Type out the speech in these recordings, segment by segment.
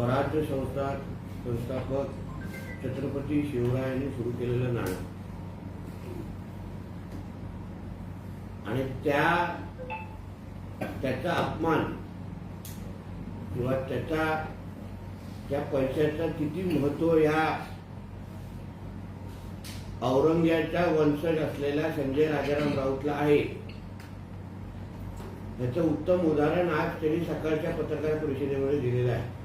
स्वराज्य संस्था संस्थापक छत्रपती शिवरायांनी सुरू केलेलं नाणं. आणि त्या त्याचा अपमान किंवा त्याचा त्या पैशाचा किती महत्त्व या औरंग्याच्या वंशज असलेल्या संजय राजाराम राऊतला आहे याचं उत्तम उदाहरण आज त्यांनी सकाळच्या पत्रकार परिषदेमध्ये दिलेलं आहे.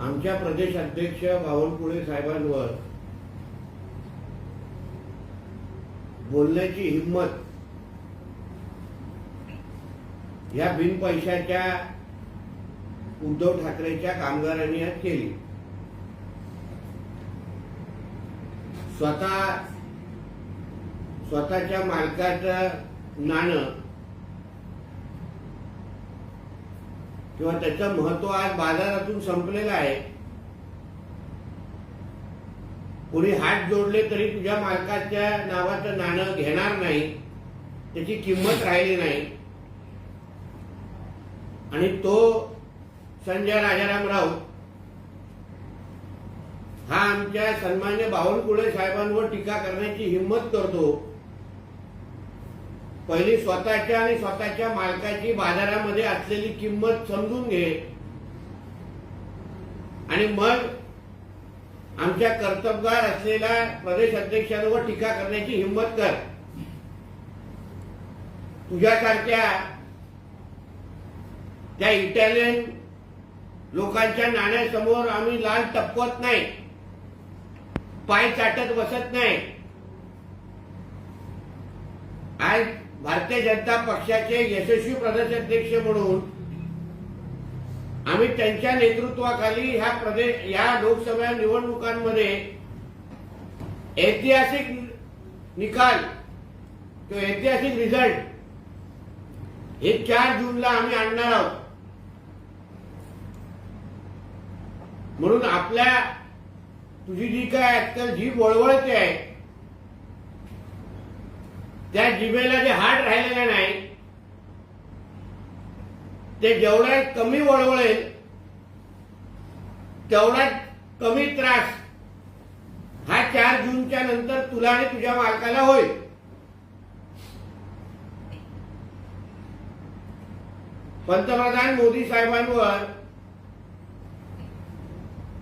आमच्या प्रदेश अध्यक्ष बावनकुळे साहेबांवर बोलण्याची हिंमत या बिनपैशाच्या उद्धव ठाकरेच्या कामगारांनी आज केली. स्वतः स्वतःच्या मालकाचं नाणं किंवा त्याचं महत्त्व आज बाजारातून संपलेलं आहे. कोणी हात जोडले तरी तुझ्या मालकाच्या नावाचं नाणं घेणार नाही. त्याची किंमत राहिली नाही. आणि तो संजय राजाराम राऊत हा आमच्या सन्मान्य बावनकुळे साहेबांवर टीका करण्याची हिंमत करतो. पहिली स्वतःच्या आणि स्वतःच्या मालकाची बाजारामध्ये असलेली किंमत समजून घे. आणि मग आमच्या कर्तबगार असलेल्या प्रदेश अध्यक्षांवर टीका करण्याची हिंमत कर. तुझ्यासारख्या त्या इटालियन लोकांच्या नाण्यासमोर आम्ही लाल टपवत नाही. पाय चाटत बसत नाही. आज भारतीय जनता पक्षाचे यशस्वी प्रदेशाध्यक्ष म्हणून आम्ही त्यांच्या नेतृत्वाखाली ह्या प्रदेश या लोकसभा निवडणुकांमध्ये ऐतिहासिक निकाल किंवा ऐतिहासिक रिझल्ट हे चार जूनला आम्ही आणणार आहोत. म्हणून आपल्या तुझी जी काय आजकाल जी वळवळते आहे त्या जिभेला जे हाड राहिलेला नाही ते जेवढा कमी वळवळेल तेवढा कमी त्रास हा चार जूनच्या नंतर तुला आणि तुझ्या मालकाला होईल. पंतप्रधान मोदी साहेबांवर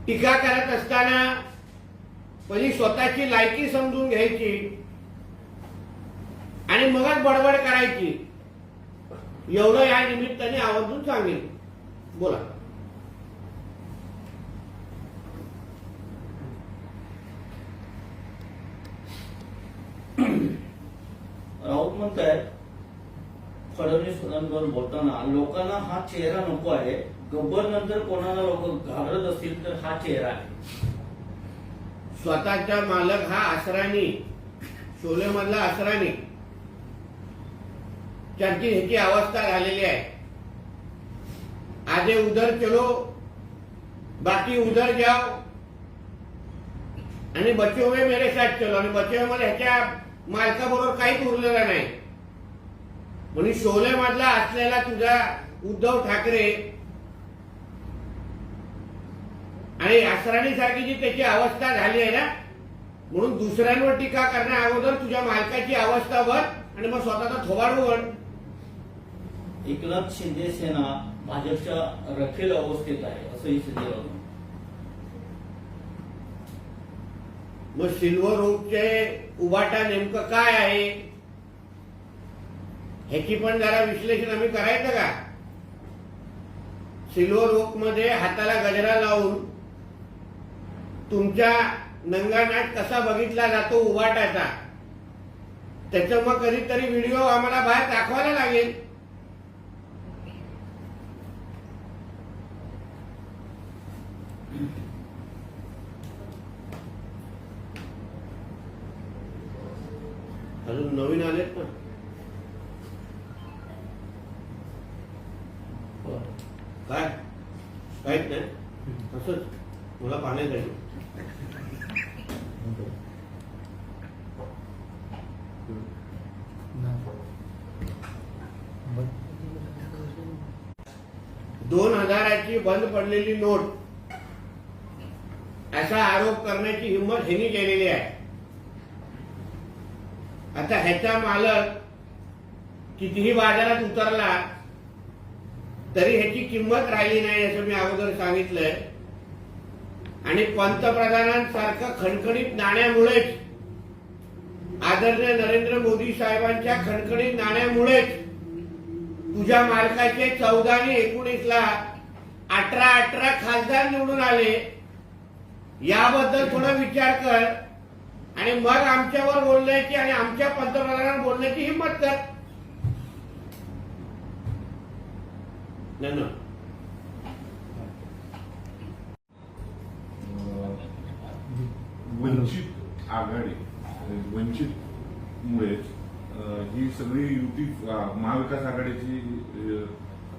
टीका करत असताना पहिली स्वतःची लायकी समजून घ्यायची आणि मगच बडबड करायची. एवढं या निमित्ताने आवर्जून सांगेल बोला. राऊत म्हणतायत फडणवीसांबरोबर बोलताना लोकांना हा चेहरा नको आहे. गब्बर नंतर कोणाला लोक घाबरत असतील तर हा चेहरा आहे. स्वतःचा मालक हा आसरानी शोले मधला आसरानी. त्यांची ह्याची अवस्था झालेली आहे. आजे उधर चलो बाकी उधर जाओ. आणि बचे हुए मेरे साथ चलो. आणि बचे हुए मला ह्याच्या मालकाबरोबर काहीच उरलेलं नाही. म्हणून शोले मधला असलेला तुझा उद्धव ठाकरे आणि आसराणी सारखी जी त्याची अवस्था झाली आहे ना म्हणून दुसऱ्यांवर टीका करण्या अगोदर तुझ्या मालकाची अवस्था बघ आणि मग स्वतःचा थोबाड बन. एकनाथ शिंदे सेना भाजपच्या रखेल अवस्थेत आहे असंही शिंदे मग सिल्वर ओकचे उभाटा नेमकं काय आहे? ह्याची पण जरा विश्लेषण आम्ही करायचं का? सिल्वर ओकमध्ये हाताला गजरा लावून तुमच्या नंगानाट कसा बघितला जातो उभाटाचा त्याचं मग कधीतरी व्हिडिओ आम्हाला बाहेर दाखवायला लागेल. अजून नवीन आलेत ना? काय? काहीच नाही. असंच मला जाईल. दोन हजाराची बंद पडलेली नोट. असा आरोप करण्याची हिंमत हिनी केलेली आहे. आता ह्याचा मालक कितीही बाजारात उतरला तरी ह्याची किंमत राहिली नाही असं मी अगोदर सांगितलंय. आणि पंतप्रधानांसारखं खणखणीत नाण्यामुळेच आदरणीय नरेंद्र मोदी साहेबांच्या खणखणीत नाण्यामुळेच तुझ्या मालकाचे चौदा आणि एकोणीस ला अठरा अठरा खासदार निवडून आले. याबद्दल थोडा विचार कर. आणि मग आमच्यावर बोलण्याची आणि आमच्या पंतप्रधानांवर बोलण्याची हिंमत कर. वंचित आघाडी वंचित मुळे ही सगळी युती महाविकास आघाडीची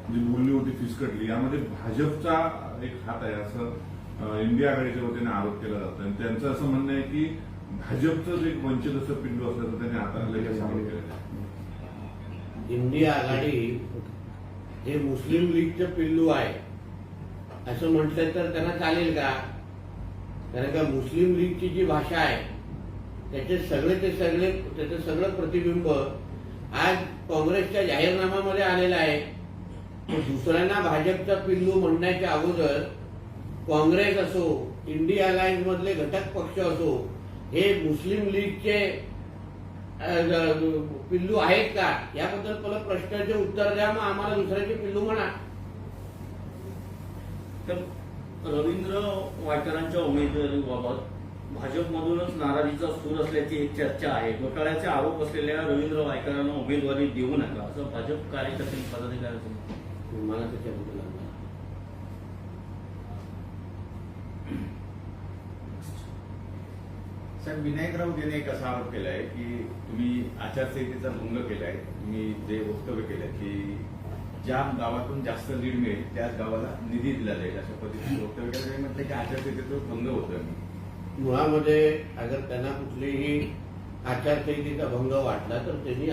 जी बोलणी होती फिसकटली यामध्ये भाजपचा एक हात आहे असं अं, इंडिया आघाडीच्या वतीने आरोप केला जातो. आणि त्यांचं असं म्हणणं आहे की भाजपचं एक वंचित असं पिंडू असल्याचं त्यांनी आहे इंडिया आघाडी हे मुस्लिम लीगचं पिल्लू आहे. असं म्हटलं तर त्यांना चालेल का? कारण का मुस्लिम लीगची जी भाषा आहे त्याचे सगळे ते सगळे त्याचं सगळं प्रतिबिंब आज काँग्रेसच्या जाहीरनाम्यामध्ये आलेलं आहे. दुसऱ्यांना भाजपचा पिल्लू म्हणण्याच्या अगोदर काँग्रेस असो इंडिया अलायन्स मधले घटक पक्ष असो हे मुस्लिम लीगचे पिल्लू आहेत का याबद्दल पहिलं प्रश्नाचे उत्तर द्या मग आम्हाला दुसऱ्याचे पिल्लू म्हणा तर रवींद्र वायकरांच्या उमेदवारीबाबत भाजपमधूनच नाराजीचा सूर असल्याची एक चर्चा आहे घोटाळ्याचे आरोप असलेल्या रवींद्र वायकरांना उमेदवारी देऊ नका असं भाजप कार्यकर्ते पदाधिकाऱ्यांचं. मला त्याच्याबद्दल साहेब विनायक राऊत एक असा आरोप केलाय की तुम्ही आचारसंहितेचा भंग केलाय तुम्ही जे वक्तव्य केलंय की ज्या गावातून जास्त लीड मिळेल त्याच गावाला निधी दिला जाईल अशा पद्धतीने वक्तव्य केलं म्हटलं की आचारसंहितेचा भंग होतोय मुळामध्ये अगर त्यांना कुठलीही आचारसंहितेचा भंग वाटला तर त्यांनी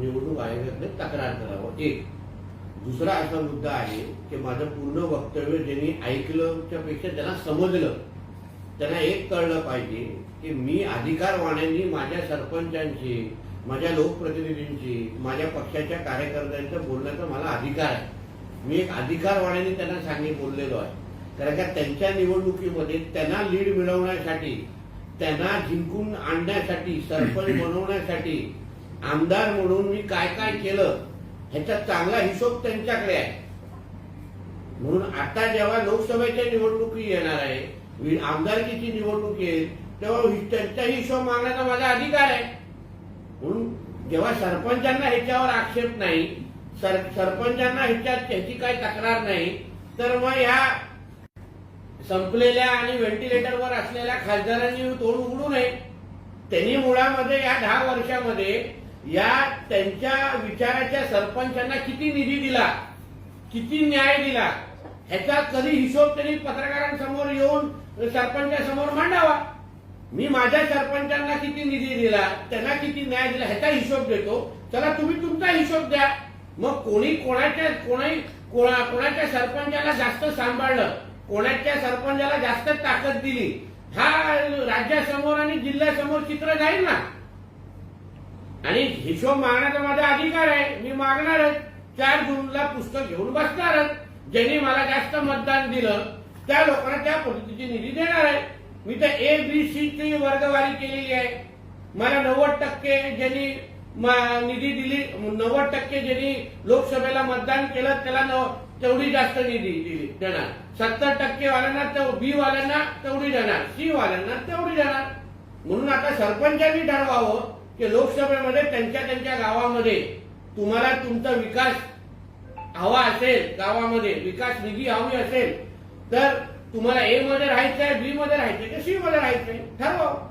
निवडणूक आयोगाकडे तक्रार करावं. एक. दुसरा असा मुद्दा आहे की माझं पूर्ण वक्तव्य ज्यांनी ऐकलं पेक्षा त्यांना समजलं त्यांना एक कळलं पाहिजे की मी अधिकारवाण्यांनी माझ्या सरपंचांची माझ्या लोकप्रतिनिधींची माझ्या पक्षाच्या कार्यकर्त्यांचं बोलण्याचा मला अधिकार आहे. मी एक अधिकारवाण्याने त्यांना सांगी बोललेलो आहे. कारण का त्यांच्या निवडणुकीमध्ये त्यांना लीड मिळवण्यासाठी त्यांना जिंकून आणण्यासाठी सरपंच बनवण्यासाठी आमदार म्हणून मी काय काय केलं ह्याचा चांगला हिशोब त्यांच्याकडे आहे. म्हणून आता जेव्हा लोकसभेच्या निवडणुकी येणार आहे आमदारकीची निवडणूक येईल तेव्हा त्यांचा हिशोब मागण्याचा माझा अधिकार आहे. म्हणून जेव्हा सरपंचांना ह्याच्यावर आक्षेप नाही सर सरपंचांना ह्याच्यात त्याची काही तक्रार नाही तर मग ह्या संपलेल्या आणि व्हेंटिलेटरवर असलेल्या खासदारांनी तोंड उघडू नये. त्यांनी मुळामध्ये या दहा वर्षामध्ये या त्यांच्या विचाराच्या सरपंचांना किती निधी दिला किती न्याय दिला ह्याचा कधी हिशोब त्यांनी पत्रकारांसमोर येऊन सरपंचासमोर मांडावा. मी माझ्या सरपंचांना किती निधी दिला त्यांना किती न्याय दिला ह्याचा हिशोब देतो. चला तुम्ही तुमचा हिशोब द्या. मग कोणी कोणाच्या कोणी कोणाच्या सरपंचाला जास्त सांभाळलं कोणाच्या सरपंचाला जास्त ताकद दिली हा राज्यासमोर आणि जिल्ह्यासमोर चित्र जाईल ना? आणि हिशोब मागण्याचा माझा अधिकार आहे. मी मागणारच चार जूनला पुस्तक घेऊन बसणारच ज्यांनी मला जास्त मतदान दिलं त्या लोकांना त्या पद्धतीची निधी देणार आहे. मी तर ए बी सी ची वर्गवारी केलेली आहे. मला नव्वद टक्के ज्यांनी निधी दिली नव्वद टक्के ज्यांनी लोकसभेला मतदान केलं त्याला तेवढी जास्त निधी दिली देणार. सत्तर टक्के वाल्यांना बी वाल्यांना तेवढी देणार. सी वाल्यांना तेवढी देणार. म्हणून आता सरपंचांनी ठरवावं की लोकसभेमध्ये त्यांच्या त्यांच्या गावामध्ये तुम्हाला तुमचा विकास हवा असेल गावामध्ये विकास निधी हवी असेल तर तुम्हाला ए मध्ये राहायचंय बी मध्ये राहायचंय की सी मध्ये राहायचंय ठरवावं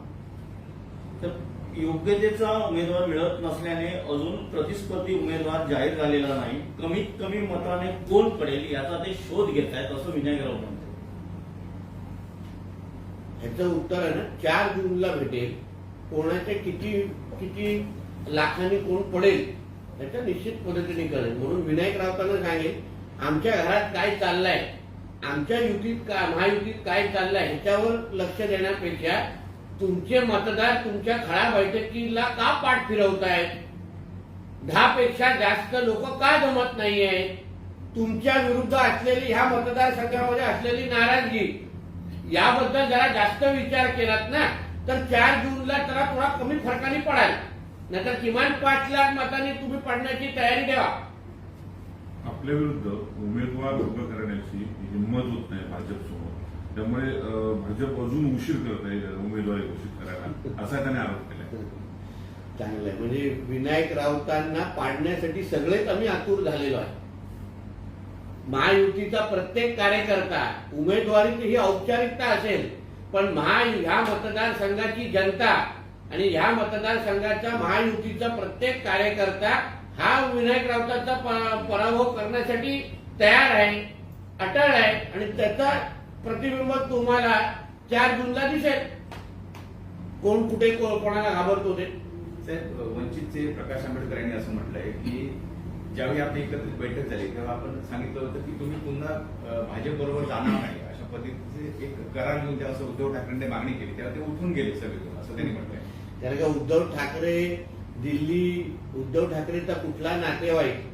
तर योग्यतेचा उमेदवार मिळत नसल्याने अजून प्रतिस्पर्धी उमेदवार जाहीर झालेला नाही. कमीत कमी मताने कोण पडेल याचा ते शोध घेत आहेत असं विनायक राऊत म्हणतात. ह्याचं उत्तर आहे ना चार जूनला भेटेल. कोणाच्या किती किती लाखांनी कोण पडेल याच्या निश्चित पद्धतीने कळेल. म्हणून विनायक राऊतांना सांगेल आमच्या घरात काय चाललंय? आमच्या युतीत का महायुतीत काय चाललंय ह्याच्यावर लक्ष देण्यापेक्षा तुमचे मतदार तुमच्या खळा बैठकीला का पाठ फिरवतायत? दहा पेक्षा जास्त लोक का जमत नाहीये तुमच्या विरुद्ध असलेली ह्या मतदारसंघामध्ये असलेली नाराजगी याबद्दल जरा जास्त विचार केलात ना तर चार जूनला जरा थोडा कमी फरकाने पडाल. नाहीतर किमान पाच लाख मतांनी तुम्ही पडण्याची तयारी द्यावा आपल्या विरुद्ध उमेदवार उभं करण्याची हिंमत होत नाही भाजप समोर त्यामुळे भाजप अजून उशीर करत आहे उमेदवारी घोषित करायला. असा त्याने आरोप केला चांगलं आहे म्हणजे विनायक राऊतांना पाडण्यासाठी सगळेच आम्ही आतुर झालेलो आहे. महायुतीचा प्रत्येक कार्यकर्ता उमेदवारीची ही औपचारिकता असेल पण महा ह्या मतदारसंघाची जनता आणि ह्या मतदारसंघाचा महायुतीचा प्रत्येक कार्यकर्ता हा विनायक राऊतांचा पराभव करण्यासाठी तयार आहे. अटळ आहे आणि त्याचा प्रतिबिंब तुम्हाला चार जूनला दिसेल. कोण कुठे कोणाला घाबरतो ते? साहेब वंचितचे प्रकाश आंबेडकर यांनी असं म्हटलंय की ज्यावेळी आपली एकत्रित बैठक झाली तेव्हा आपण सांगितलं होतं की तुम्ही पुन्हा भाजप बरोबर जाणार नाही अशा पद्धतीचे एक करार घेऊन जेव्हा असं उद्धव ठाकरेंनी मागणी केली. तेव्हा ते उठून गेले सभेतून असं त्यांनी म्हटलंय. कारण का उद्धव ठाकरे दिल्ली उद्धव ठाकरेचा कुठला नातेवाईक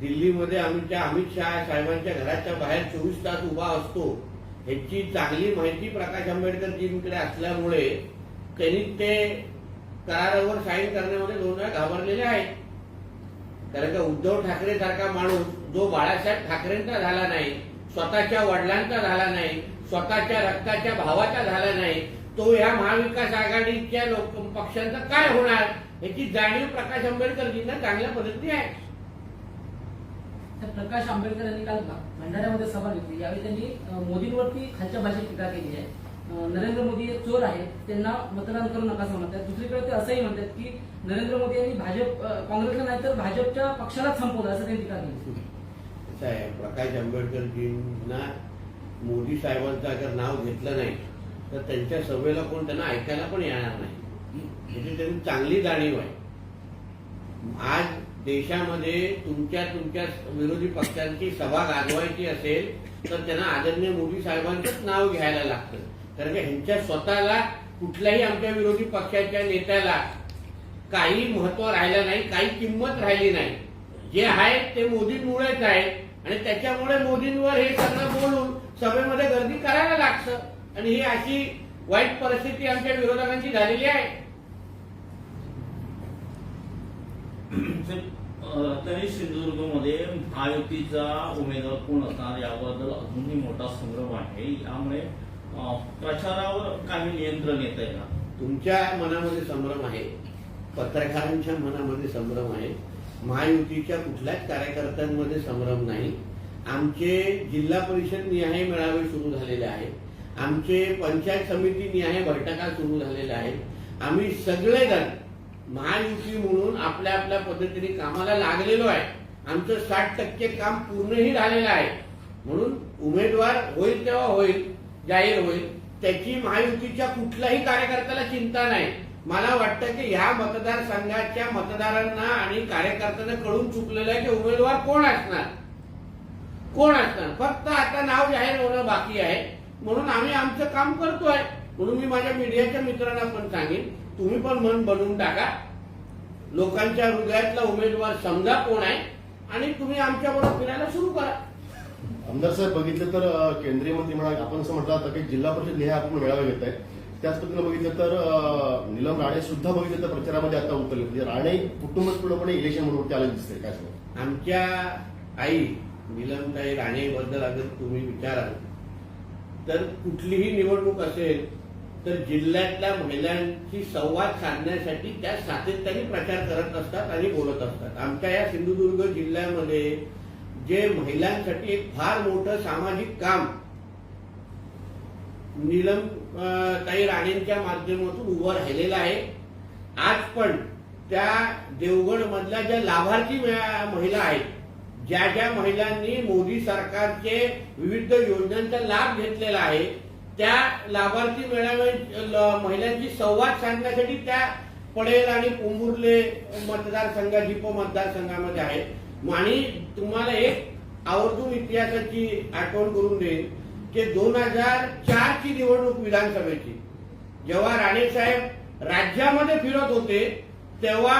दिल्लीमध्ये आमच्या अमित शहा साहेबांच्या घराच्या बाहेर चोवीस तास उभा असतो. ह्याची चांगली माहिती प्रकाश आंबेडकरजींकडे असल्यामुळे त्यांनी ते करारावर साईन करण्यामध्ये दोन वेळा घाबरलेले आहेत. कारण का उद्धव ठाकरे सारखा माणूस जो बाळासाहेब ठाकरेंचा झाला नाही स्वतःच्या वडिलांचा झाला नाही स्वतःच्या रक्ताच्या भावाचा झाला नाही तो या महाविकास आघाडीच्या लोक पक्षांचा काय होणार? याची जाणीव प्रकाश आंबेडकरजींना चांगल्या पद्धतीने आहे. तर प्रकाश आंबेडकर यांनी काल भंडाऱ्यामध्ये सभा घेतली. यावेळी त्यांनी मोदींवरती खालच्या भाषेत टीका केली आहे. नरेंद्र मोदी हे चोर आहेत त्यांना मतदान करू नका असं म्हणतात. दुसरीकडे ते असंही म्हणतात की नरेंद्र मोदी यांनी भाजप काँग्रेसला नाही तर भाजपच्या पक्षालाच संपवलं असं त्यांनी टीका केली. असं आहे प्रकाश आंबेडकरजींना मोदी साहेबांचं अगर नाव घेतलं नाही तर त्यांच्या सभेला कोण त्यांना ऐकायला पण येणार नाही. त्याची त्यांनी चांगली जाणीव आहे. आज देशामध्ये तुमच्या तुमच्या विरोधी पक्षांची सभा गाजवायची असेल तर त्यांना आदरणीय मोदी साहेबांचंच नाव घ्यायला लागतं. कारण की ह्यांच्या स्वतःला कुठल्याही आमच्या विरोधी पक्षाच्या नेत्याला काही महत्त्व राहिलं नाही काही किंमत राहिली नाही. जे आहे ते मोदींमुळेच आहे आणि त्याच्यामुळे मोदींवर हे सगळं बोलून सभेमध्ये गर्दी करायला लागतं. आणि ही अशी वाईट परिस्थिती आमच्या विरोधकांची झालेली आहे. म्हणजे, तरी सिंधुदुर्गमध्ये महायुतीचा उमेदवार कोण असणार याबद्दल अजूनही मोठा संभ्रम आहे. यामुळे प्रचारावर काही नियंत्रण येत आहे का? तुमच्या मनामध्ये संभ्रम आहे. पत्रकारांच्या मनामध्ये संभ्रम आहे. महायुतीच्या कुठल्याच कार्यकर्त्यांमध्ये संभ्रम नाही. आमचे जिल्हा परिषद निहाय मेळावे सुरू झालेले आहेत. आमचे पंचायत समिती निहाय बैठका सुरू झालेल्या आहेत. आम्ही सगळेजण महायुती म्हणून आपल्या आपल्या पद्धतीने कामाला लागलेलो आहे. आमचं साठ टक्के काम पूर्णही झालेलं आहे. म्हणून उमेदवार होईल तेव्हा होईल जाहीर होईल. त्याची महायुतीच्या कुठल्याही कार्यकर्त्याला चिंता नाही. मला वाटतं की ह्या मतदारसंघाच्या मतदारांना आणि कार्यकर्त्यांना कळून चुकलेलं आहे की उमेदवार कोण असणार? कोण असणार? फक्त आता नाव जाहीर होणं बाकी आहे. म्हणून आम्ही आमचं काम करतोय. म्हणून मी माझ्या मीडियाच्या मित्रांना पण सांगेन तुम्ही पण मन बनवून टाका. लोकांच्या हृदयातला उमेदवार समजा कोण आहे आणि तुम्ही आमच्या बरोबर फिरायला सुरू करा. आमदार साहेब बघितलं तर केंद्रीय मंत्री म्हणा आपण असं म्हटलं होतं की जिल्हा परिषद निहाय आपण मेळावे घेत आहे त्याच पद्धतीनं बघितलं तर नीलम राणे सुद्धा बघितलं तर प्रचारामध्ये आता उतरले. म्हणजे राणे कुटुंबच पूर्णपणे इलेक्शन म्हणून आले दिसते काय? आमच्या आई निलमताई राणेबद्दल अगर तुम्ही विचाराल तर कुठलीही निवडणूक असेल तर जिल्ह्यातल्या महिलांशी संवाद साधण्यासाठी त्या सातत्याने प्रचार करत असतात आणि बोलत असतात. आमच्या या सिंधुदुर्ग जिल्ह्यामध्ये जे महिलांसाठी एक फार मोठं सामाजिक काम नीलम अं, ताई राणेंच्या माध्यमातून उभं राहिलेलं आहे. आज पण त्या देवगड मधल्या ज्या लाभार्थी महिला आहेत ज्या ज्या महिलांनी मोदी सरकारचे विविध योजनांचा लाभ घेतलेला आहे त्या लाभार्थी मेळावे महिलांची संवाद साधण्यासाठी त्या पडेल आणि पोंभुर्ले मतदारसंघ जिपो मतदारसंघामध्ये आहेत. आणि तुम्हाला एक आवर्जून इतिहासाची आठवण करून देईल की दोन हजार चारची निवडणूक विधानसभेची जेव्हा राणेसाहेब राज्यामध्ये फिरत होते तेव्हा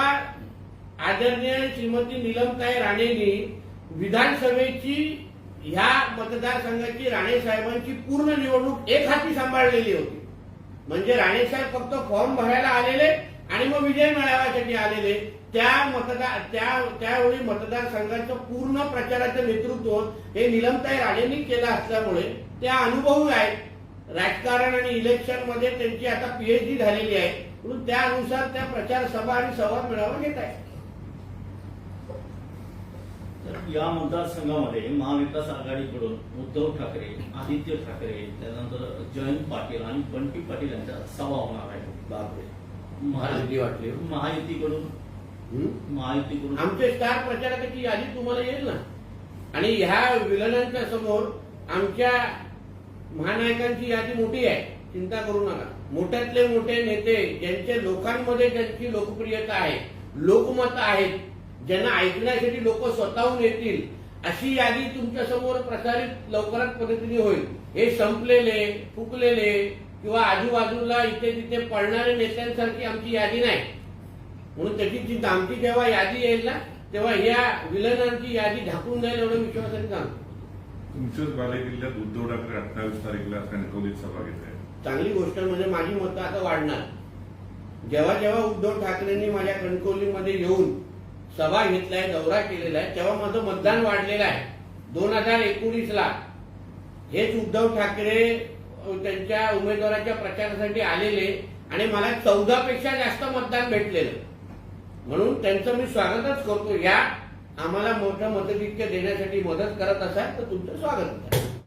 आदरणीय श्रीमती निलमताई राणेंनी विधानसभेची ह्या मतदारसंघाची राणे साहेबांची पूर्ण निवडणूक एक हाती सांभाळलेली होती. म्हणजे राणे साहेब फक्त फॉर्म भरायला आलेले आणि मग विजय मिळवण्यासाठी आलेले. त्या मतदार त्या त्यावेळी मतदारसंघाचं पूर्ण प्रचाराचं नेतृत्व हे निलमताई राणेंनी केलं असल्यामुळे त्या अनुभवी आहेत. राजकारण आणि इलेक्शनमध्ये त्यांची आता पीएचडी झालेली आहे. म्हणून त्यानुसार त्या प्रचार सभा आणि संवाद मेळावा घेत आहेत तर या मतदारसंघामध्ये महाविकास आघाडीकडून उद्धव ठाकरे आदित्य ठाकरे त्यानंतर जयंत पाटील आणि बंटी पाटील यांच्या सभा होणार आहे. बापरे. महा- भीती वाटली. महायुतीकडून? महायुतीकडून. आमचे स्टार प्रचारकाची यादी तुम्हाला येईल ना? आणि ह्या विलनांच्या समोर आमच्या महानायकांची यादी मोठी आहे. चिंता करू नका. मोठ्यातले मोठे नेते ज्यांचे लोकांमध्ये ज्यांची लोकप्रियता आहे लोकमत आहेत ज्यांना ऐकण्यासाठी लोक स्वतःहून येतील अशी यादी तुमच्यासमोर प्रसारित लवकरात पद्धतीने होईल. हे संपलेले फुकलेले किंवा आजूबाजूला इथे तिथे पडणारे नेत्यांसारखी आमची यादी नाही. म्हणून त्याची चिंता आमची जेव्हा यादी येईल ना तेव्हा या विलनांची यादी झाकून जाईल एवढं विश्वासाने सांगतो. तुमच्याच बालेकिल्ल्यात उद्धव ठाकरे अठ्ठावीस तारीखला कणकवलीत सभा घेत आहे चांगली गोष्ट म्हणजे माझी मतं आता वाढणार. जेव्हा जेव्हा उद्धव ठाकरेंनी माझ्या कणकवलीमध्ये येऊन सभा घेतलाय दौरा केलेला आहे. तेव्हा माझं मतदान वाढलेलं आहे. दोन हजार एकोणीस ला हेच उद्धव ठाकरे त्यांच्या उमेदवाराच्या प्रचारासाठी आलेले आणि मला चौदा पेक्षा जास्त मतदान भेटलेलं. म्हणून त्यांचं मी स्वागतच करतो. या आम्हाला मोठं मतधिक्य देण्यासाठी मदत करत असाल तर तुमचं स्वागत आहे